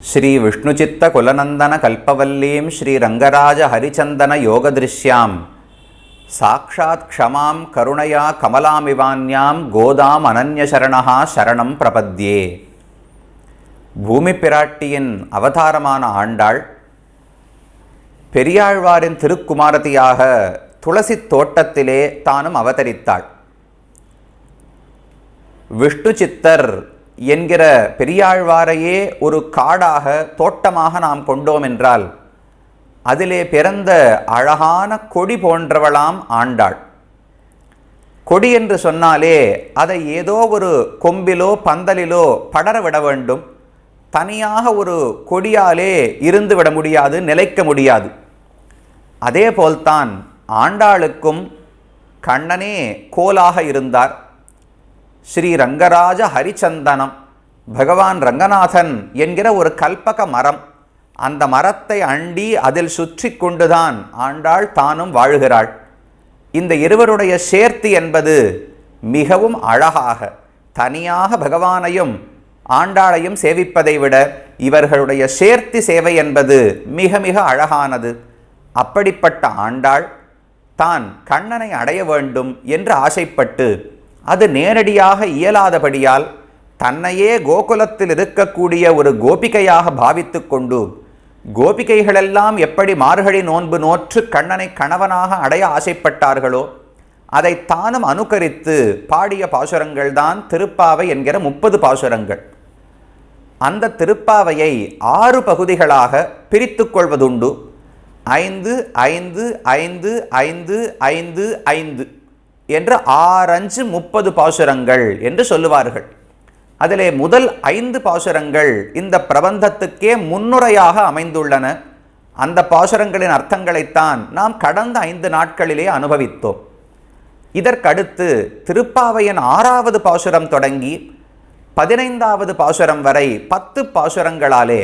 ಶ್ರೀ ವಿಷ್ಣುಚಿತ್ತ ಕುಲನಂದನ ಕಲ್ಪವಲ್ಲೀಂ ಶ್ರೀರಂಗರಾಜ ಹರಿಚಂದನ ಯೋಗದೃಶ್ಯಾಂ ಸಾಕ್ಷಾತ್ ಕ್ಷಮಾಂ ಕರುಣಯ ಕಮಲಾಮಿವಾನ್ಯಾಂ ಗೋದಾಂ ಅನನ್ಯಶರಣ ಶರಣಂ ಪ್ರಪದ್ಯೆ பூமி பிராட்டியின் அவதாரமான ஆண்டாள் பெரியாழ்வாரின் திருக்குமாரதியாக துளசி தோட்டத்திலே தானும் அவதரித்தாள் விஷ்ணு சித்தர் என்கிற பெரியாழ்வாரையே ஒரு காடாக தோட்டமாக நாம் கொண்டோம் என்றால் அதிலே பிறந்த அழகான கொடி போன்றவளாம் ஆண்டாள். கொடி என்று சொன்னாலே அதை ஏதோ ஒரு கொம்பிலோ பந்தலிலோ படர விட வேண்டும். தனியாக ஒரு கொடியாலே இருந்து விட முடியாது நிலைக்க முடியாது. அதே போல்தான் ஆண்டாளுக்கும் கண்ணனே கோலாக இருந்தார். ஸ்ரீ ரங்கராஜ ஹரிச்சந்தனம். பகவான் ரங்கநாதன் என்கிற ஒரு கல்பக மரம். அந்த மரத்தை அண்டி அதில் சுற்றி கொண்டுதான் ஆண்டாள் தானும் வாழுகிறாள். இந்த இருவருடைய சேர்த்தி என்பது மிகவும் அழகாக தனியாக பகவானையும் ஆண்டாளையும் சேவிப்பதை விட இவர்களுடைய சேர்த்தி சேவை என்பது மிக மிக அழகானது. அப்படிப்பட்ட ஆண்டாள் தான் கண்ணனை அடைய வேண்டும் என்று ஆசைப்பட்டு அது நேரடியாக இயலாதபடியால் தன்னையே கோகுலத்தில் இருக்கக்கூடிய ஒரு கோபிகையாக பாவித்து கொண்டு கோபிகைகளெல்லாம் எப்படி மார்கழி நோன்பு நோற்று கண்ணனை கணவனாக அடைய ஆசைப்பட்டார்களோ அதை தானும் அனுகரித்து பாடிய பாசுரங்கள் தான் திருப்பாவை என்கிற முப்பது பாசுரங்கள். அந்த திருப்பாவையை ஆறு பகுதிகளாக பிரித்து கொள்வதுண்டு. ஐந்து ஐந்து ஐந்து ஐந்து ஐந்து ஐந்து. என்று ஆறஞ்சு முப்பது பாசுரங்கள் என்று சொல்லுவார்கள். அதிலே முதல் ஐந்து பாசுரங்கள் இந்த பிரபந்தத்துக்கே முன்னுரையாக அமைந்துள்ளன. அந்த பாசுரங்களின் அர்த்தங்களைத்தான் நாம் கடந்த ஐந்து நாட்களிலே அனுபவித்தோம். இதற்கடுத்து திருப்பாவையின் ஆறாவது பாசுரம் தொடங்கி பதினைந்தாவது பாசுரம் வரை பத்து பாசுரங்களாலே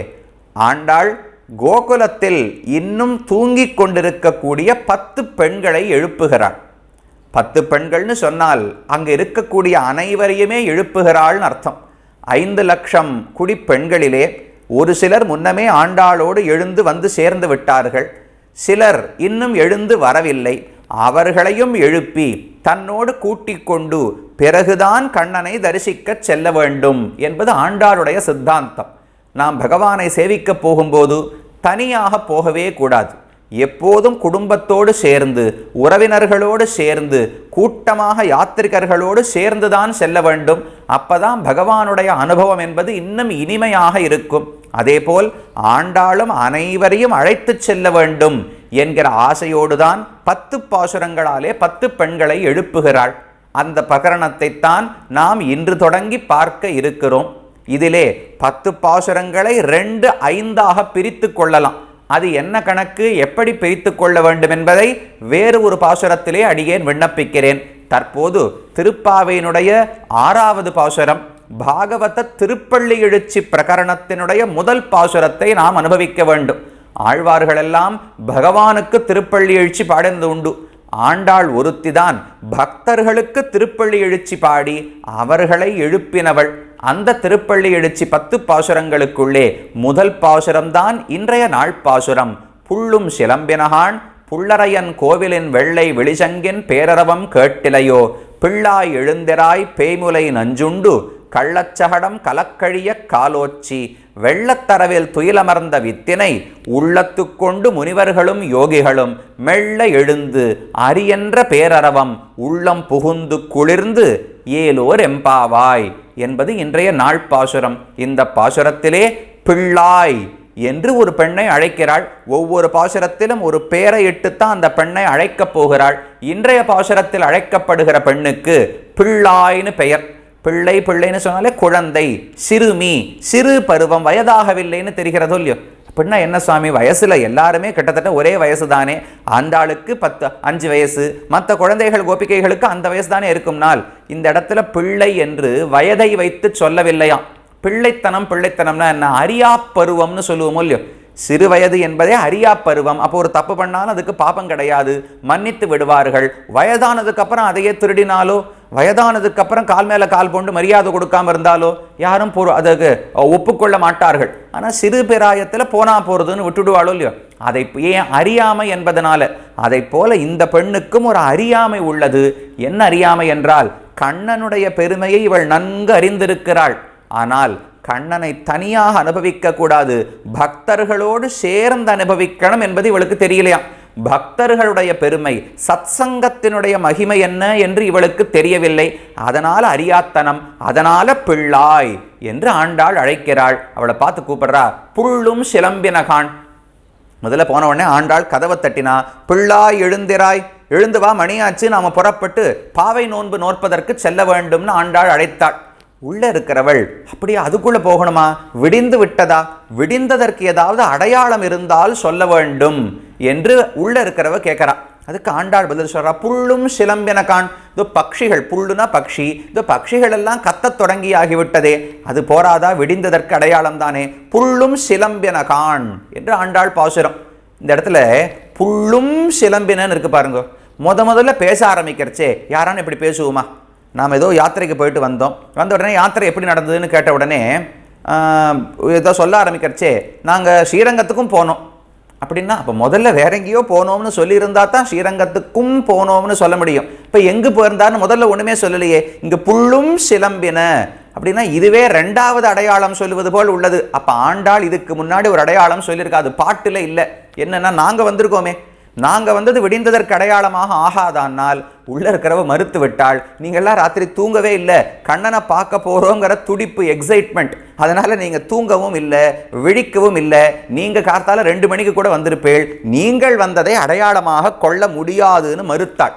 ஆண்டாள் கோகுலத்தில் இன்னும் தூங்கிக் கொண்டிருக்கக்கூடிய பத்து பெண்களை எழுப்புகிறாள். பத்து பெண்கள்னு சொன்னால் அங்கு இருக்கக்கூடிய அனைவரையுமே எழுப்புகிறாள்னு அர்த்தம். ஐந்து லட்சம் குடிப்பெண்களிலே ஒரு சிலர் முன்னமே ஆண்டாளோடு எழுந்து வந்து சேர்ந்து விட்டார்கள். சிலர் இன்னும் எழுந்து வரவில்லை. அவர்களையும் எழுப்பி தன்னோடு கூட்டிக் கொண்டு பிறகுதான் கண்ணனை தரிசிக்கச் செல்ல வேண்டும் என்பது ஆண்டாளுடைய சித்தாந்தம். நாம் பகவானை சேவிக்கப் போகும்போது தனியாக போகவே கூடாது. எப்போதும் குடும்பத்தோடு சேர்ந்து உறவினர்களோடு சேர்ந்து கூட்டமாக யாத்திரிகர்களோடு சேர்ந்துதான் செல்ல வேண்டும். அப்பதான் பகவானுடைய அனுபவம் என்பது இன்னும் இனிமையாக இருக்கும். அதேபோல் ஆண்டாளும் அனைவரையும் அழைத்துச் செல்ல வேண்டும் என்கிற ஆசையோடுதான் பத்து பாசுரங்களாலே பத்து பெண்களை எழுப்புகிறாள். அந்த பிரகரணத்தைத்தான் நாம் இன்று தொடங்கி பார்க்க இருக்கிறோம். இதிலே பத்து பாசுரங்களை ரெண்டு ஐந்தாக பிரித்து கொள்ளலாம். அது என்ன கணக்கு எப்படி பிரித்து கொள்ள வேண்டும் என்பதை வேறு ஒரு பாசுரத்திலே அடியேன் விண்ணப்பிக்கிறேன். தற்போது திருப்பாவையினுடைய ஆறாவது பாசுரம் பாகவத திருப்பள்ளி எழுச்சி பிரகரணத்தினுடைய முதல் பாசுரத்தை நாம் அனுபவிக்க வேண்டும். ஆழ்வார்களெல்லாம் பகவானுக்கு திருப்பள்ளி எழுச்சி பாடுந்து உண்டு. ஆண்டாள் ஒருத்திதான் பக்தர்களுக்கு திருப்பள்ளி எழுச்சி பாடி அவர்களை எழுப்பினவள். அந்த திருப்பள்ளி எழுச்சி பத்து பாசுரங்களுக்குள்ளே முதல் பாசுரம்தான் இன்றைய நாள் பாசுரம். புள்ளும் சிலம்பினகான் புள்ளரையன் கோவிலின் வெள்ளை வெளிச்சங்கின் பேரரவம் கேட்டிலையோ. பிள்ளாய் எழுந்திராய் பேய்முலை நஞ்சுண்டு கள்ளச்சகடம் கலக்கழிய காலோச்சி. வெள்ளத்தரவில் துயிலமர்ந்த வித்தினை உள்ளத்துக்கொண்டு முனிவர்களும் யோகிகளும் மெல்ல எழுந்து அரியன்ற பேரரவம் உள்ளம் புகுந்து குளிர்ந்து ஏலோர் எம்பாவாய் என்பது இன்றைய நாள் பாசுரம். இந்த பாசுரத்திலே பிள்ளாய் என்று ஒரு பெண்ணை அழைக்கிறாள். ஒவ்வொரு பாசுரத்திலும் ஒரு பெயரை இட்டுத்தான் அந்த பெண்ணை அழைக்கப் போகிறாள். இன்றைய பாசுரத்தில் அழைக்கப்படுகிற பெண்ணுக்கு பிள்ளாய்னு பெயர். பிள்ளை பிள்ளைன்னு சொன்னாலே குழந்தை சிறுமி சிறு பருவம் வயதாகவில்லைன்னு தெரிகிறதோ இல்லையோ? அப்படின்னா என்ன சுவாமி வயசில் எல்லாருமே கிட்டத்தட்ட ஒரே வயசு தானே அந்த ஆளுக்கு பத்து அஞ்சு வயசு. மற்ற குழந்தைகள் கோபிகைகளுக்கு அந்த வயசு தானே இருக்கும் நாள். இந்த இடத்துல பிள்ளை என்று வயதை வைத்து சொல்லவில்லையாம். பிள்ளைத்தனம் பிள்ளைத்தனம்னா என்ன? அரியா பருவம்னு சொல்லுவோமோ இல்லையோ? சிறு வயது என்பதே அரியா பருவம். அப்போ ஒரு தப்பு பண்ணாலும் அதுக்கு பாபம் கிடையாது. மன்னித்து விடுவார்கள். வயதானதுக்கு அப்புறம் அதையே திருடினாலோ வயதானதுக்கு அப்புறம் கால் மேலே கால் போண்டு மரியாதை கொடுக்காம இருந்தாலோ யாரும் பொறு அதுக்கு ஒப்புக்கொள்ள மாட்டார்கள். ஆனால் சிறு பிராயத்தில் போனா போகிறதுன்னு விட்டுடுவாளோ இல்லையோ? அதை ஏன் அறியாமை என்பதனால? அதை போல இந்த பெண்ணுக்கும் ஒரு அறியாமை உள்ளது. என்ன அறியாமை என்றால் கண்ணனுடைய பெருமையை இவள் நன்கு அறிந்திருக்கிறாள். ஆனால் கண்ணனை தனியாக அனுபவிக்க கூடாது பக்தர்களோடு சேர்ந்து அனுபவிக்கணும் என்பது இவளுக்கு தெரியலையாம் பக்தர்களுடைய பெருமை சத்சங்கத்தினுடைய மகிமை என்ன என்று இவளுக்கு தெரியவில்லை. அதனால் அறியாத்தனம் அதனால பிள்ளாய் என்று ஆண்டாள் அழைக்கிறாள். அவளை பார்த்து கூப்பிடுறா புள்ளும் சிலம்பினகான். முதல்ல போன உடனே ஆண்டாள் கதவை தட்டினா பிள்ளாய் எழுந்திராய் எழுந்து வா மணியாச்சு நாம புறப்பட்டு பாவை நோன்பு நோற்பதற்கு செல்ல வேண்டும்னு ஆண்டாள் அழைத்தாள். உள்ளே இருக்கிறவள் அப்படியே அதுக்குள்ளே போகணுமா? விடிந்து விட்டதா? விடிந்ததற்கு ஏதாவது அடையாளம் இருந்தால் சொல்ல வேண்டும் என்று உள்ளே இருக்கிறவ கேட்கறா. அதுக்கு ஆண்டாள் பதில் சொல்கிறா புல்லும் சிலம்பின கான் இதோ பக்ஷிகள் புல்லுனா பக்ஷி. இதோ பட்சிகள் எல்லாம் கத்தத் தொடங்கி ஆகிவிட்டதே அது போராதா? விடிந்ததற்கு அடையாளம் தானே. புல்லும் சிலம்பின கான் என்று ஆண்டாள் பாசுரம். இந்த இடத்துல புல்லும் சிலம்பினன்னு இருக்கு பாருங்க. முத முதல்ல பேச ஆரம்பிக்கிறச்சே. யாரான்னு இப்படி பேசுவோமா? நாம் ஏதோ யாத்திரைக்கு போயிட்டு வந்தோம். வந்த உடனே யாத்திரை எப்படி நடந்ததுன்னு கேட்ட உடனே ஏதோ சொல்ல ஆரம்பிக்கிறச்சே நாங்கள் ஸ்ரீரங்கத்துக்கும் போனோம். அப்படின்னா அப்போ முதல்ல வேற எங்கேயோ போனோம்னு சொல்லியிருந்தா தான் ஸ்ரீரங்கத்துக்கும் போனோம்னு சொல்ல முடியும். இப்போ எங்கே போயிருந்தான்னு முதல்ல ஒன்றுமே சொல்லலையே. இங்கே புல்லும் சிலம்பின. அப்படின்னா இதுவே ரெண்டாவது அடையாளம் சொல்லுவது போல் உள்ளது. அப்போ ஆண்டாள் இதுக்கு முன்னாடி ஒரு அடையாளம் சொல்லியிருக்கா. அது பாட்டில் இல்லை. என்னென்னா நாங்கள் வந்திருக்கோமே. நாங்கள் வந்தது விடிந்ததற்கு அடையாளமாக ஆகாதானால் உள்ள இருக்கிறவ மறுத்து விட்டாள். நீங்கள்லாம் ராத்திரி தூங்கவே இல்லை. கண்ணனை பார்க்க போகிறோங்கிற துடிப்பு எக்ஸைட்மெண்ட் அதனால் நீங்கள் தூங்கவும் இல்லை விழிக்கவும் இல்லை. நீங்கள் கார்த்தால ரெண்டு மணிக்கு கூட வந்திருப்பேள். நீங்கள் வந்ததை அடையாளமாக கொள்ள முடியாதுன்னு மறுத்தாள்.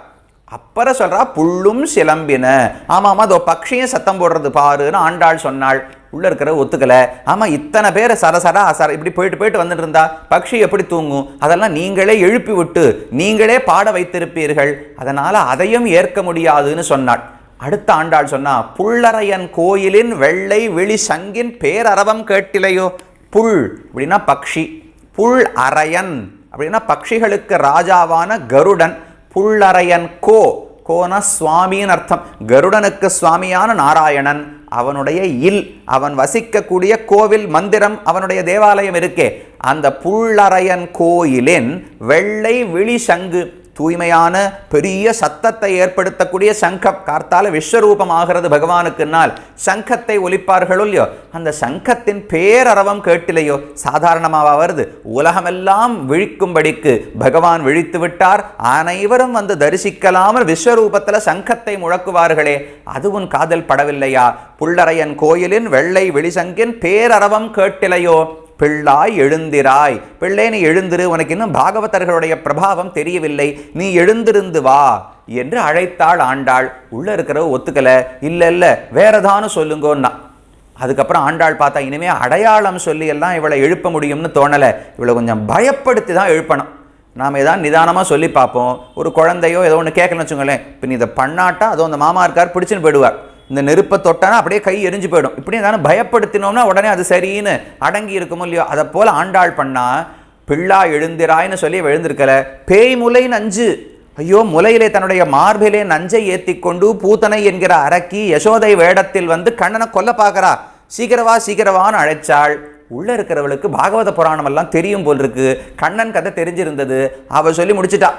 அப்புறம் சொல்கிறா புல்லும் சிலம்பின. ஆமாம் அதோ பக்ஷியும் சத்தம் போடுறது பாருன்னு ஆண்டாள் சொன்னாள். உள்ளே இருக்கிற ஒத்துக்கலை. ஆமாம் இத்தனை பேர் சரசரா சர இப்படி போயிட்டு போயிட்டு வந்துட்டு இருந்தா பக்ஷி எப்படி தூங்கும்? அதெல்லாம் நீங்களே எழுப்பி விட்டு நீங்களே பாட வைத்திருப்பீர்கள். அதனால் அதையும் ஏற்க முடியாதுன்னு சொன்னாள். அடுத்த ஆண்டாள் சொன்னா புள்ளரையன் கோயிலின் வெள்ளை வெளி சங்கின் பேரரவம் கேட்டிலையோ? புல் அப்படின்னா பக்ஷி. புல் அரையன் அப்படின்னா பக்ஷிகளுக்கு ராஜாவான கருடன். புள்ளரையன் கோ கோன சுவாமின்னு அர்த்தம். கருடனுக்கு சுவாமியான நாராயணன். அவனுடைய இல் அவன் வசிக்கக்கூடிய கோவில் மந்திரம் அவனுடைய தேவாலயம் இருக்கே. அந்த புள்ளரையன் கோயிலின் வெள்ளை விழி சங்கு தூய்மையான பெரிய சத்தத்தை ஏற்படுத்தக்கூடிய சங்கம். கார்த்தால விஸ்வரூபம் ஆகிறது பகவானுக்குன்னால் சங்கத்தை ஒலிப்பார்களோ இல்லையோ? அந்த சங்கத்தின் பேரரவம் கேட்டிலையோ? சாதாரணமாக வருது? உலகமெல்லாம் விழிக்கும்படிக்கு பகவான் விழித்து விட்டார். அனைவரும் வந்து தரிசிக்கலாமல் விஸ்வரூபத்துல சங்கத்தை முழக்குவார்களே. அதுவும் காதல் படவில்லையா? புள்ளரையன் கோயிலின் வெள்ளை வெளிசங்கின் பேரரவம் கேட்டிலையோ? பிள்ளாய் எழுந்திராய். பிள்ளை நீ எழுந்திரு. உனக்கு இன்னும் பாகவதர்களுடைய பிரபாவம் தெரியவில்லை. நீ எழுந்திருந்து வா என்று அழைத்தாள் ஆண்டாள். உள்ள இருக்கிறவ ஒத்துக்கல. இல்ல இல்ல. வேறதானு சொல்லுங்கோன்னா. அதுக்கப்புறம் ஆண்டாள் பார்த்தா இனிமே அடையாளம் சொல்லி எல்லாம் இவளை எழுப்ப முடியும்னு தோணலை. இவளை கொஞ்சம் பயப்படுத்தி தான் எழுப்பணும். நாம் ஏதாவது நிதானமாக சொல்லி பார்ப்போம். ஒரு குழந்தையோ ஏதோ ஒன்று கேட்கலன்னு வச்சுங்களேன் இப்போ நீ இதை பண்ணாட்டா அதோ அந்த மாமா இருக்கார் பிடிச்சுன்னு போயிடுவார். இந்த நெருப்பை தொட்டானா அப்படியே கை எரிஞ்சு போயிடும். இப்படி தானே பயப்படுத்தினோம்னா உடனே அது சரின்னு அடங்கி இருக்குமோ இல்லையோ அதை போல் ஆண்டாள் பண்ணா பிள்ளா எழுந்திராய்னு சொல்லி எழுந்திருக்கல. பேய் முலை நஞ்சு. ஐயோ முலையிலே தன்னுடைய மார்பிலே நஞ்சை ஏற்றி கொண்டு பூத்தனை என்கிற அரக்கி யசோதை வேடத்தில் வந்து கண்ணனை கொல்ல பார்க்கறா. சீக்கிரவா சீக்கிரவான்னு அழைச்சாள். உள்ள இருக்கிறவளுக்கு பாகவத புராணம் எல்லாம் தெரியும் போல் இருக்கு. கண்ணன் கதை தெரிஞ்சிருந்தது. அவ சொல்லி முடிச்சிட்டா.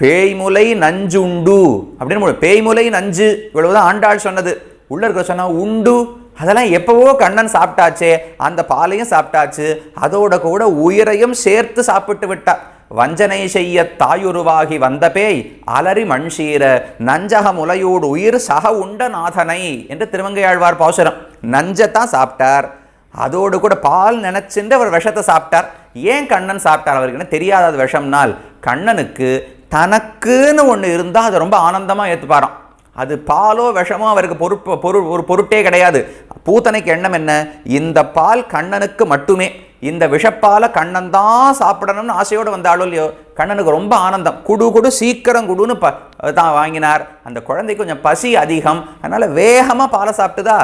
பேய்முலை நஞ்சுண்டு அப்படின்னு பேய்முலை நஞ்சு இவ்வளவுதான் ஆண்டாள் சொன்னது. உள்ள இருக்க சொன்னா உண்டு. அதெல்லாம் எப்பவோ கண்ணன் சாப்பிட்டாச்சே அந்த பாலையும் சாப்பிட்டாச்சு. அதோட கூட உயிரையும் சேர்த்து சாப்பிட்டு விட்டா வஞ்சனை செய்ய தாயுருவாகி வந்த பேய் அலறி மண்சீர நஞ்சக முலையோடு உயிர் சக உண்ட நாதனை என்று திருவங்கையாழ்வார் பாசுரம். நஞ்சத்தான் சாப்பிட்டார். அதோடு கூட பால் நினைச்சுட்டு அவர் விஷத்தை சாப்பிட்டார். ஏன் கண்ணன் சாப்பிட்டார் அவருக்கு? என்ன தெரியாத விஷம்னால் கண்ணனுக்கு தனக்குன்னு ஒன்று இருந்தால் அது ரொம்ப ஆனந்தமாக ஏற்றுப்பாராம் அது பாலோ விஷமோ அவருக்கு பொறுப்பு பொருள் ஒரு பொருட்டே கிடையாது. பூத்தனைக்கு எண்ணம் என்ன? இந்த பால் கண்ணனுக்கு மட்டுமே. இந்த விஷப்பாலை கண்ணன் தான் சாப்பிடணும்னு ஆசையோடு வந்தாலும் இல்லையோ கண்ணனுக்கு ரொம்ப ஆனந்தம். குடு குடு சீக்கிரம் குடுன்னு ப தான் வாங்கினார். அந்த குழந்தைக்கு கொஞ்சம் பசி அதிகம். அதனால் வேகமாக பாலை சாப்பிட்டுதா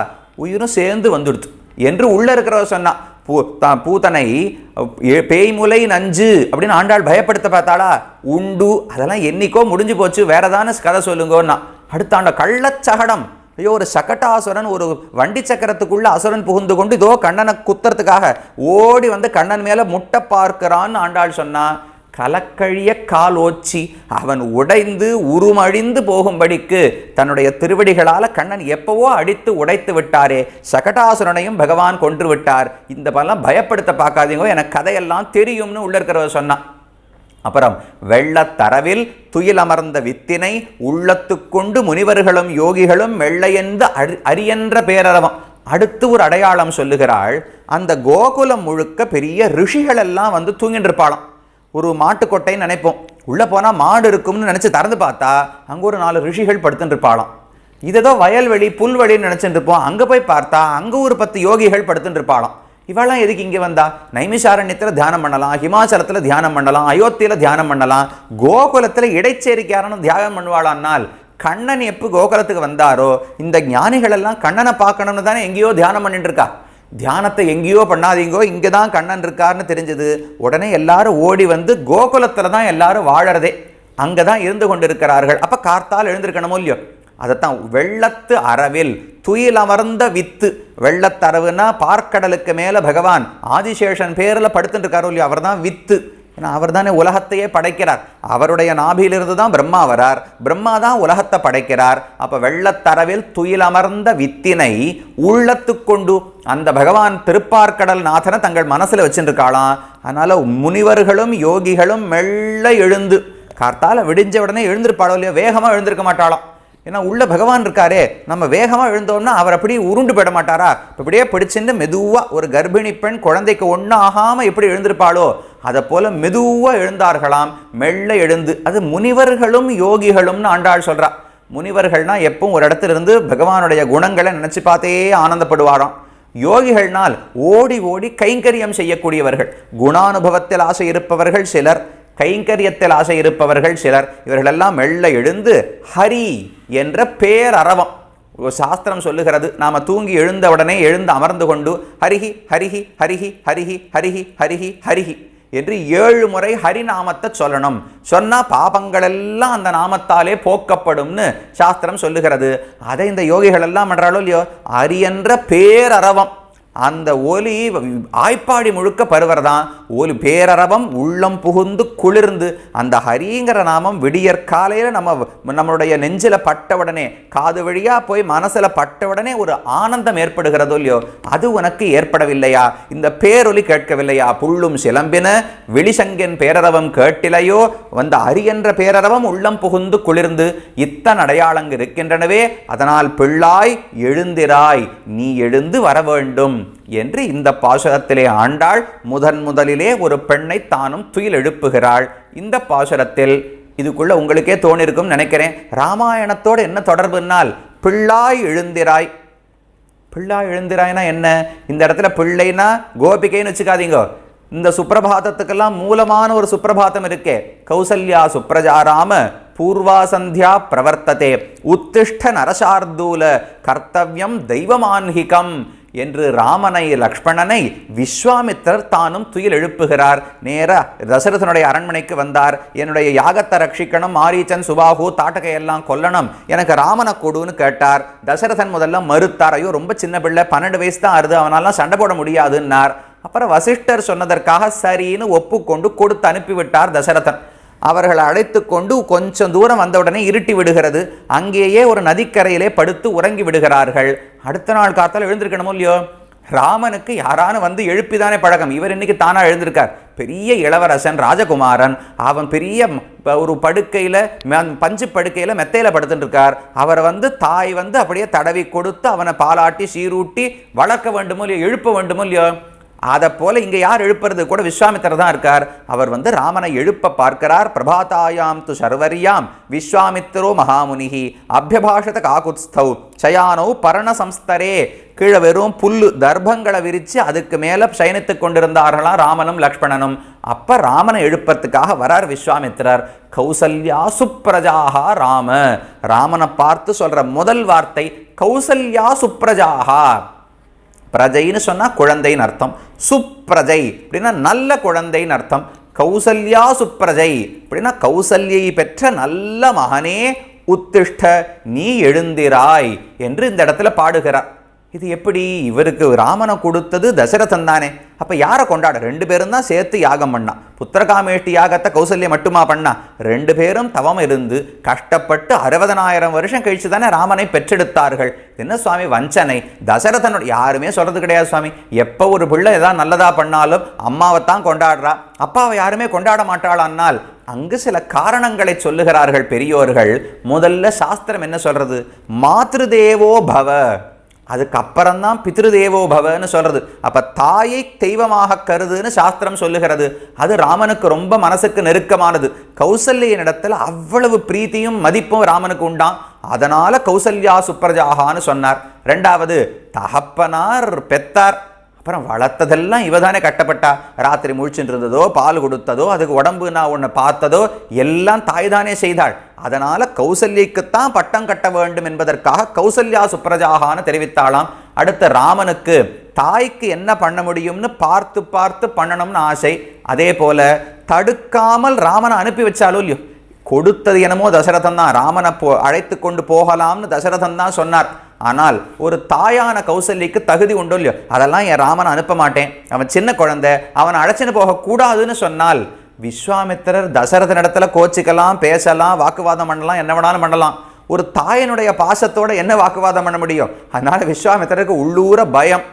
உயிரும் சேர்ந்து வந்துடுது. என்று உள்ளே இருக்கிறவ சொன்னான். பூ த- பூத்தனை பேய்முலை நஞ்சு அப்படின்னு ஆண்டாள் பயப்படுத்த பார்த்தாளா? உண்டு. அதெல்லாம் என்னைக்கோ முடிஞ்சு போச்சு. வேற தானே கதை சொல்லுங்கன்னா. அடுத்த ஆண்ட கள்ளச்சகடம் ஐயோ ஒரு சகட்டாசுரன் ஒரு வண்டி சக்கரத்துக்குள்ள அசுரன் புகுந்து கொண்டு இதோ கண்ணனை குத்துறதுக்காக ஓடி வந்து கண்ணன் மேலே முட்டை பார்க்கிறான்னு ஆண்டாள் சொன்னா கலக்கழிய கால் ஓச்சி. அவன் உடைந்து உருமழிந்து போகும்படிக்கு தன்னுடைய திருவடிகளால் கண்ணன் எப்பவோ அடித்து உடைத்து விட்டாரே. சகடாசுரனையும் பகவான் கொன்று விட்டார். இந்த பலம் பயப்படுத்த பார்க்காதீங்க எனக்கு கதையெல்லாம் தெரியும்னு உள்ள இருக்கிறவர் சொன்னான் அப்புறம் வெள்ளத்தரவில் துயிலமர்ந்த வித்தினை உள்ளத்துக்கொண்டு முனிவர்களும் யோகிகளும் வெள்ளையென்று அறி அரியன்ற பேரரவம். அடுத்து ஒரு அடையாளம் சொல்லுகிறாள். அந்த கோகுலம் முழுக்க பெரிய ரிஷிகள் எல்லாம் வந்து தூங்கிட்டு இருப்பாளாம் ஒரு மாட்டுக்கொட்டைன்னு நினைப்போம். உள்ளே போனால் மாடு இருக்கும்னு நினச்சி திறந்து பார்த்தா அங்கே ஒரு நாலு ரிஷிகள் படுத்துட்டுருப்பாளாம் இதேதோ வயல்வெளி புல்வெளின்னு நினச்சிட்டு இருப்போம் அங்கே போய் பார்த்தா அங்கே ஒரு பத்து யோகிகள் படுத்துட்டுருப்பாளாம் இவெல்லாம் எதுக்கு இங்கே வந்தா? நைமிஷாரண்யத்தில் தியானம் பண்ணலாம் ஹிமாச்சலத்தில் தியானம் பண்ணலாம் அயோத்தியில் தியானம் பண்ணலாம். கோகுலத்தில் இடைச்சேரிக்காரனும் தியானம் பண்ணுவாளான்னால் கண்ணன் எப்போ கோகுலத்துக்கு வந்தாரோ இந்த ஞானிகள் எல்லாம் கண்ணனை பார்க்கணும்னு தானே எங்கேயோ தியானம் பண்ணிட்டு இருக்கா தியானத்தை எங்கேயோ பண்ணாதீங்கோ இங்கே தான் கண்ணன் இருக்காருன்னு தெரிஞ்சது. உடனே எல்லாரும் ஓடி வந்து கோகுலத்தில் தான் எல்லாரும் வாழறதே. அங்கே தான் இருந்து கொண்டிருக்கிறார்கள். அப்போ கார்த்தால் எழுந்திருக்கணுமோ இல்லையோ? அதைத்தான் வெள்ளத்து அறவில் துயில் அமர்ந்த வித்து. வெள்ளத்தரவுனா பார்க்கடலுக்கு மேலே பகவான் ஆதிசேஷன் பேரில் படுத்துட்டு இருக்காரோ இல்லையோ? அவர் தான் வித்து. ஏன்னா அவர் தானே உலகத்தையே படைக்கிறார். அவருடைய நாபியிலிருந்து தான் பிரம்மா வரார். பிரம்மா தான் உலகத்தை படைக்கிறார். அப்போ வெள்ளத்தரவில் துயில் அமர்ந்த வித்தினை உள்ளத்து கொண்டு அந்த பகவான் திருப்பார்க்கடல் நாதனை தங்கள் மனசில் வச்சுருக்காளாம் அதனால முனிவர்களும் யோகிகளும் மெல்ல எழுந்து கார்த்தால விடிஞ்ச உடனே எழுந்திருப்பாளோ இல்லையோ வேகமாக எழுந்திருக்க மாட்டாளாம். ஏன்னா உள்ள பகவான் இருக்காரே நம்ம வேகமாக எழுந்தோம்னா அவர் அப்படியே உருண்டு போயிட மாட்டாரா? இப்போ இப்படியே பிடிச்சிருந்து மெதுவாக ஒரு கர்ப்பிணி பெண் குழந்தைக்கு ஒன்றும் ஆகாமல் எப்படி எழுந்திருப்பாளோ அதை போல் மெதுவாக எழுந்தார்களாம். மெல்ல எழுந்து அது முனிவர்களும் யோகிகளும்னு ஆண்டாள் சொல்கிறா முனிவர்கள்னா எப்பவும் ஒரு இடத்துல இருந்து பகவானுடைய குணங்களை நினச்சி பார்த்தே ஆனந்தப்படுவாராம். யோகிகள்னால் ஓடி ஓடி கைங்கரியம் செய்யக்கூடியவர்கள். குணானுபவத்தில் ஆசை இருப்பவர்கள் சிலர். கைங்கரியத்தில் ஆசை இருப்பவர்கள் சிலர் இவர்களெல்லாம் மெல்ல எழுந்து ஹரி என்ற பேரறவம் சாஸ்திரம் சொல்லுகிறது நாம் தூங்கி எழுந்த உடனே எழுந்து அமர்ந்து கொண்டு ஹரிஹி ஹரிஹி ஹரிஹி ஹரிஹி ஹரிஹி ஹரிஹி ஹரிஹி என்று ஏழு முறை ஹரிநாமத்தை சொல்லணும். சொன்னால் பாபங்கள் எல்லாம் அந்த நாமத்தாலே போக்கப்படும்னு சாஸ்திரம் சொல்லுகிறது. அதை இந்த யோகிகள் எல்லாம் பண்றாளோ இல்லையோ? ஹரி என்ற பேரறவம் அந்த ஒலி ஆய்ப்பாடி முழுக்க பருவறதான் ஒலி பேரரவம் உள்ளம் புகுந்து குளிர்ந்து அந்த ஹரிங்கிற நாமம் விடியற் காலையில் நம்ம நம்மளுடைய நெஞ்சில் பட்ட உடனே காது வழியா போய் மனசில் பட்ட உடனே ஒரு ஆனந்தம் ஏற்படுகிறதோ இல்லையோ அது உனக்கு ஏற்படவில்லையா? இந்த பேரொலி கேட்கவில்லையா? புள்ளும் சிலம்பின வெளிசங்கன் பேரரவம் கேட்டிலையோ? வந்த அரியன்ற பேரரவம் உள்ளம் புகுந்து குளிர்ந்து இத்தன் அடையாளங்கள் இருக்கின்றனவே அதனால் பிள்ளாய் எழுந்திராய் நீ எழுந்து வர வேண்டும். என்று இந்த பாசுரத்திலே ஆண்டாள் முதன் முதலிலே ஒரு பெண்ணை தானும் துயில் எழுப்புகிறாள். இந்த பாசுரத்தில் இதுக்குள்ள உங்களுக்கே தோணிருக்கும் நினைக்கிறேன். ராமாயணத்தோடு என்ன தொடர்புனால் பிள்ளாய் எழுந்திராய். பிள்ளாய் எழுந்திராய்னா என்ன? இந்த இடத்துல பிள்ளைனா கோபிகைன்னு வச்சுக்காதீங்க. இந்த சுப்பிரபாதத்துக்கெல்லாம் மூலமான ஒரு சுப்பிரபாதம் இருக்கே. கௌசல்யா சுப்ரஜாராம பூர்வா சந்தியா பிரவர்த்ததே. உத்திஷ்ட நரசார்தூல கர்த்தவியம் தெய்வமான்கிகம் என்று ராமனை லக்ஷ்மணனை விஸ்வாமித்திரர் தானும் துயில் எழுப்புகிறார். நேர தசரதனுடைய அரண்மனைக்கு வந்தார். என்னுடைய யாகத்தை ரட்சிக்கணும் மாரீச்சன் சுபாகு தாட்டகை எல்லாம் கொல்லணும் எனக்கு ராமனை கொடுன்னு கேட்டார். தசரதன் முதல்ல மறுத்தார். ஐயோ ரொம்ப சின்ன பிள்ளை பன்னெண்டு வயசு தான் ஆறுது அவனாலாம் சண்டை போட முடியாதுன்னார். அப்புறம் வசிஷ்டர் சொன்னதற்காக சரின்னு ஒப்புக்கொண்டு கொடுத்து அனுப்பிவிட்டார் தசரதன். அவர்களை அழைத்து கொண்டு கொஞ்சம் தூரம் வந்தவுடனே இருட்டி விடுகிறது. அங்கேயே ஒரு நதிக்கரையிலே படுத்து உறங்கி விடுகிறார்கள். அடுத்த நாள் காத்தால் எழுந்திருக்கணுமோ இல்லையோ? ராமனுக்கு யாரானு வந்து எழுப்பிதானே பழக்கம். இவர் இன்னைக்கு தானாக எழுந்திருக்கார். பெரிய இளவரசன் ராஜகுமாரன். அவன் பெரிய ஒரு படுக்கையில் பஞ்சு படுக்கையில் மெத்தையில் படுத்துட்டுருக்கார் அவரை வந்து தாய் வந்து அப்படியே தடவி கொடுத்து அவனை பாலாட்டி சீரூட்டி வளர்க்க வேண்டுமோ இல்லையோ எழுப்ப வேண்டுமோ இல்லையோ? அதை போல இங்கே யார் எழுப்புறது? கூட விஸ்வாமித்திரர் தான் இருக்கார். அவர் வந்து ராமனை எழுப்ப பார்க்கிறார். பிரபாதாயாம் து சர்வரியாம். விஸ்வாமித்திரோ மகாமுனிகி. அபியபாஷத காகுத்ஸ்தௌ. சயானோ பரண சம்ஸ்தரே கீழே வெறும் புல்லு தர்ப்பங்களை விரித்து அதுக்கு மேலே சயனித்து கொண்டிருந்தார்களாம் ராமனும் லக்ஷ்மணனும். அப்ப ராமனை எழுப்பத்துக்காக வரார் விஸ்வாமித்திரர். கௌசல்யா சுப்ரஜாகா ராம. ராமனை பார்த்து சொல்கிற முதல் வார்த்தை கௌசல்யா சுப்ரஜாகா பிரஜைன்னு சொன்னால் குழந்தைன்னு அர்த்தம். சுப்ரஜை அப்படின்னா நல்ல குழந்தைன்னு அர்த்தம். கௌசல்யா சுப்ரஜை அப்படின்னா கௌசல்யை பெற்ற நல்ல மகனே உத்திஷ்ட நீ எழுந்திராய் என்று இந்த இடத்துல பாடுகிறார். இது எப்படி? இவருக்கு ராமனை கொடுத்தது தசரதன் தானே. அப்போ யாரை கொண்டாட? ரெண்டு பேரும் தான் சேர்த்து யாகம் பண்ணா. புத்திரகாமேஷ்டி யாகத்தை கௌசல்யா மட்டுமா பண்ணா? ரெண்டு பேரும் தவம் இருந்து கஷ்டப்பட்டு அறுபதனாயிரம் வருஷம் கழிச்சு தானே ராமனை பெற்றெடுத்தார்கள். என்ன சுவாமி? வஞ்சனை. தசரதனோட யாருமே சொல்கிறது கிடையாது சுவாமி. எப்போ ஒரு பிள்ளை எதாவது நல்லதாக பண்ணாலும் அம்மாவை தான் கொண்டாடுறா. அப்பாவை யாருமே கொண்டாட மாட்டாளானால் அங்கு சில காரணங்களை சொல்லுகிறார்கள் பெரியோர்கள். முதல்ல சாஸ்திரம் என்ன சொல்கிறது மாத்ருதேவோ பவ. அதுக்கப்புறம் தான் பித்ருதேவோ பவன்னு சொல்கிறது அப்போ தாயை தெய்வமாக கருதுன்னு சாஸ்திரம் சொல்லுகிறது. அது ராமனுக்கு ரொம்ப மனசுக்கு நெருக்கமானது. கௌசல்யினிடத்துல அவ்வளவு பிரீத்தியும் மதிப்பும் ராமனுக்கு உண்டான் அதனால் கௌசல்யா சுப்ரஜாகான்னு சொன்னார். ரெண்டாவது தகப்பனார் பெத்தார். அப்புறம் வளர்த்ததெல்லாம் இவ தானே கட்டப்பட்டா? ராத்திரி முழிச்சுட்டு இருந்ததோ பால் கொடுத்ததோ அதுக்கு உடம்பு நான் உன்னை பார்த்ததோ எல்லாம் தாய் தானே செய்தாள். அதனால கௌசல்யக்குத்தான் பட்டம் கட்ட வேண்டும் என்பதற்காக கௌசல்யா சுப்ரஜாகான்னு தெரிவித்தாளாம். அடுத்த ராமனுக்கு தாய்க்கு என்ன பண்ண முடியும்னு பார்த்து பார்த்து பண்ணணும்னு ஆசை. அதே போல தடுக்காமல் ராமனை அனுப்பி வச்சாலும் இல்லையோ? கொடுத்தது என்னமோ தசரதன் தான். ராமனை போ அழைத்து கொண்டு போகலாம்னு தசரதன் தான் சொன்னார். ஆனால் ஒரு தாயான கௌசல்யக்கு தகுதி உண்டோ இல்லையோ? அதெல்லாம் என் ராமனை அனுப்ப மாட்டேன். அவன் சின்ன குழந்தை. அவனை அழைச்சின்னு போகக்கூடாதுன்னு சொன்னால் விஸ்வாமித்திரர் தசரதன் இடத்துல கோச்சிக்கலாம் பேசலாம் வாக்குவாதம் பண்ணலாம் என்ன வேணாலும் பண்ணலாம். ஒரு தாயனுடைய பாசத்தோட என்ன வாக்குவாதம் பண்ண முடியும்? அதனால் விஸ்வாமித்திரருக்கு உள்ளூர பயம்.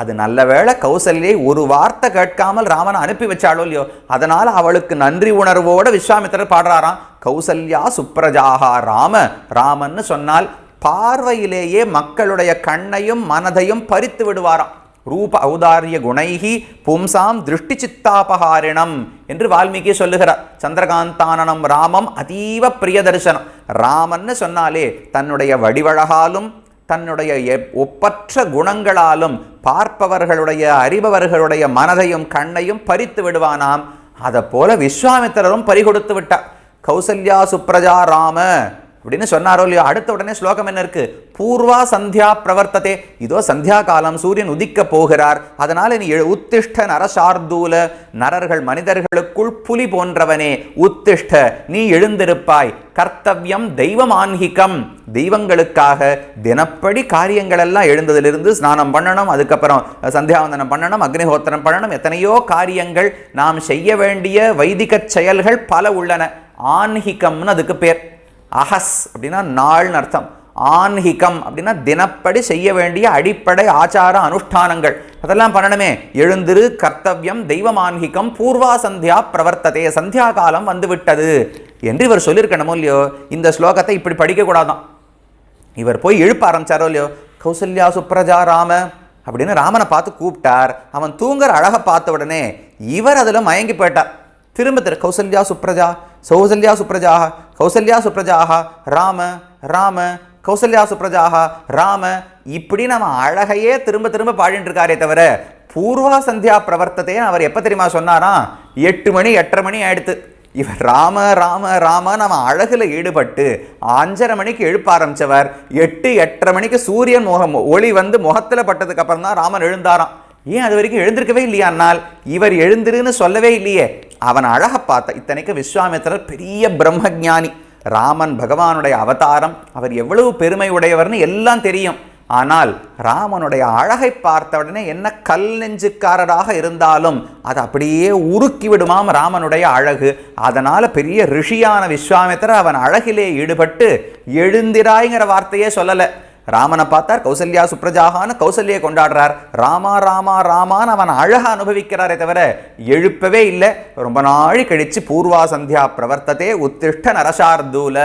அது நல்ல வேளை கௌசல்யை ஒரு வார்த்தை கேட்காமல் ராமனை அனுப்பி வச்சாளோ இல்லையோ? அதனால் அவளுக்கு நன்றி உணர்வோடு விஸ்வாமித்திரர் பாடுறாராம். கௌசல்யா சுப்ரஜாகா ராம ராமன்னு சொன்னால் பார்வையிலேயே மக்களுடைய கண்ணையும் மனதையும் பறித்து விடுவாராம். ரூப ஔதாரிய குணைகி பும்சாம் திருஷ்டி சித்தாபகாரிணம் என்று வால்மீகி சொல்லுகிறார். சந்திரகாந்தானனம் ராமம் அதீவ பிரிய தரிசனம் ராமன்னு சொன்னாலே தன்னுடைய வடிவழகாலும் தன்னுடைய ஒப்பற்ற குணங்களாலும் பார்ப்பவர்களுடைய அறிபவர்களுடைய மனதையும் கண்ணையும் பறித்து விடுவானாம். அதை போல விஸ்வாமித்திரரும் பறிகொடுத்து விட்டார். கௌசல்யா சுப்ரஜா ராம அப்படின்னு சொன்னாரோ இல்லையோ அடுத்த உடனே ஸ்லோகம் என்ன இருக்கு? பூர்வா சந்தியா பிரவர்த்ததே. இதோ சந்தியா காலம் சூரியன் உதிக்க போகிறார். அதனால நீ உத்திஷ்ட நரசார்தூல நரர்கள் மனிதர்களுக்குள் புலி போன்றவனே உத்திஷ்ட நீ எழுந்திருப்பாய். கர்த்தவியம் தெய்வமான்கிகம் தெய்வங்களுக்காக தினப்படி காரியங்கள் எல்லாம் எழுந்ததிலிருந்து ஸ்நானம் பண்ணணும் அதுக்கப்புறம் சந்தியாவந்தனம் பண்ணணும் அக்னிஹோத்திரம் பண்ணணும் எத்தனையோ காரியங்கள் நாம் செய்ய வேண்டிய வைதிக செயல்கள் பல உள்ளன. ஆன்ஹிகம்னு அதுக்கு பேர். அஹஸ் அப்படின்னா நாள்னு அர்த்தம். ஆன்ஹிகம் அப்படின்னா தினப்படி செய்ய வேண்டிய அடிப்படை ஆச்சார அனுஷ்டானங்கள். அதெல்லாம் பண்ணணுமே. எழுந்திரு கர்த்தவ்யம் தெய்வமான்ஹிகம் பூர்வா சந்தியா பிரவர்த்ததே. சந்தியா காலம் வந்துவிட்டது. என்று இவர் சொல்லியிருக்கணுமோ இல்லையோ? இந்த ஸ்லோகத்தை இப்படி படிக்கக்கூடாதான். இவர் போய் எழுப்ப ஆரம்பிச்சாரோ இல்லையோ? கௌசல்யா சுப்ரஜா ராம அப்படின்னு ராமனை பார்த்து கூப்பிட்டார். அவன் தூங்குற அழகை பார்த்த உடனே இவர் அதில் மயங்கி போயிட்டார். திரும்ப திரு கௌசல்யா சுப்ரஜா சௌசல்யா சுப்ரஜாக கௌசல்யா சுப்ரஜாக ராம ராம கௌசல்யா சுப்ரஜாக ராம. இப்படி நம்ம அழகையே திரும்ப திரும்ப பாடிட்டு இருக்காரே தவிர பூர்வா சந்தியா பிரவர்த்தத்தைன்னு அவர் எப்போ தெரியுமா சொன்னாராம் எட்டு மணி எட்டரை மணி ஆயிடுத்து. இவர் ராம ராம ராம நம்ம அழகில் ஈடுபட்டு அஞ்சரை மணிக்கு எழுப்ப ஆரம்பித்தவர் எட்டு எட்டரை மணிக்கு சூரியன் முகம் ஒளி வந்து முகத்தில் பட்டதுக்கு அப்புறம் தான் ராமன் எழுந்தாராம். ஏன் அது வரைக்கும் எழுந்திருக்கவே இல்லையானால் இவர் எழுந்திருன்னு சொல்லவே இல்லையே. அவன் அழக பார்த்த இத்தனைக்கு விஸ்வாமித்திரர் பெரிய பிரம்மஞானி ராமன் பகவானுடைய அவதாரம். அவர் எவ்வளவு பெருமை உடையவர்னு எல்லாம் தெரியும். ஆனால் ராமனுடைய அழகை பார்த்த உடனே என்ன கல் நெஞ்சுக்காரராக இருந்தாலும் அது அப்படியே உருக்கி விடுமாம் ராமனுடைய அழகு. அதனால் பெரிய ரிஷியான விஸ்வாமித்திரர் அவன் அழகிலே ஈடுபட்டு எழுந்திராய்ங்கிற வார்த்தையே சொல்லலை. ராமனை பார்த்தார் கௌசல்யா சுப்ரஜாகான்னு கௌசல்யை கொண்டாடுறார். ராமா ராமா ராமான்னு அவன் அழகா அனுபவிக்கிறாரே தவிர எழுப்பவே இல்லை. ரொம்ப நாள் கழிச்சு பூர்வா சந்தியா பிரவர்த்ததே உத்திஷ்ட நரசார்தூல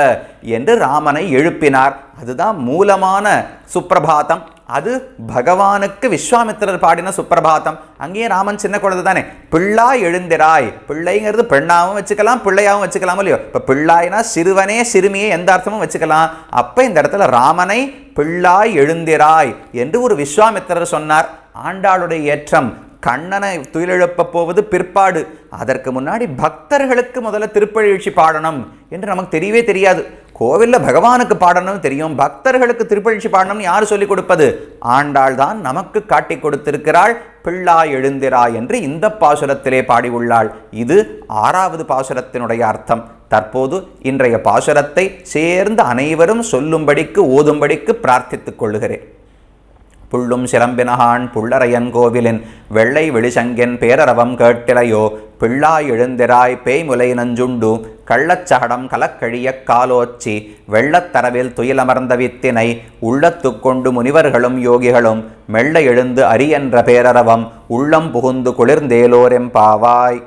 என்று ராமனை எழுப்பினார். அதுதான் மூலமான சுப்பிரபாதம். அது பகவானுக்கு விஸ்வாமித்திரர் பாடின சுப்பிரபாதம். அங்கேயே ராமன் சின்ன குழந்தை தானே. பிள்ளாய் எழுந்திராய். பிள்ளைங்கிறது பெண்ணாவும் வச்சுக்கலாம் பிள்ளையாவும் வச்சுக்கலாம் இல்லையோ? இப்போ பிள்ளாய்னா சிறுவனே சிறுமியே எந்த அர்த்தமும் வச்சுக்கலாம். அப்போ இந்த இடத்துல ராமனை பிள்ளாய் எழுந்திராய் என்று ஒரு விஸ்வாமித்திரர் சொன்னார். ஆண்டாளுடைய ஏற்றம் கண்ணனை துயிலெழுப்ப போவது பிற்பாடு. அதற்கு முன்னாடி பக்தர்களுக்கு முதல்ல திருப்பழிழ்ச்சி பாடணும் என்று நமக்கு தெரியவே தெரியாது. கோவிலில் பகவானுக்கு பாடணும் தெரியும். பக்தர்களுக்கு திருப்பழிச்சி பாடணும்னு யார் சொல்லிக் கொடுப்பது? ஆண்டாள் தான் நமக்கு காட்டி கொடுத்திருக்கிறாள். பிள்ளா எழுந்திரா என்று இந்த பாசுரத்திலே பாடியுள்ளாள். இது ஆறாவது பாசுரத்தினுடைய அர்த்தம். தற்போது இன்றைய பாசுரத்தை சேர்ந்து அனைவரும் சொல்லும்படிக்கு ஓதும்படிக்கு பிரார்த்தித்துக் கொள்ளுகிறேன். புள்ளும் சிலம்பினகான் புள்ளரையன் கோவிலின் வெள்ளை வெளிசங்கென் பேரரவம் கேட்டிலையோ பிள்ளாய் எழுந்திராய் பேய்முலை நஞ்சுண்டு கள்ளச்சகடம் கலக்கழியக் காலோச்சி வெள்ளத்தரவில் துயிலமர்ந்த வித்தினை உள்ளத்துக்கொண்டு முனிவர்களும் யோகிகளும் மெல்ல எழுந்து அரியென்ற பேரரவம் உள்ளம் புகுந்து குளிர்ந்தேலோரெம்பாவாய்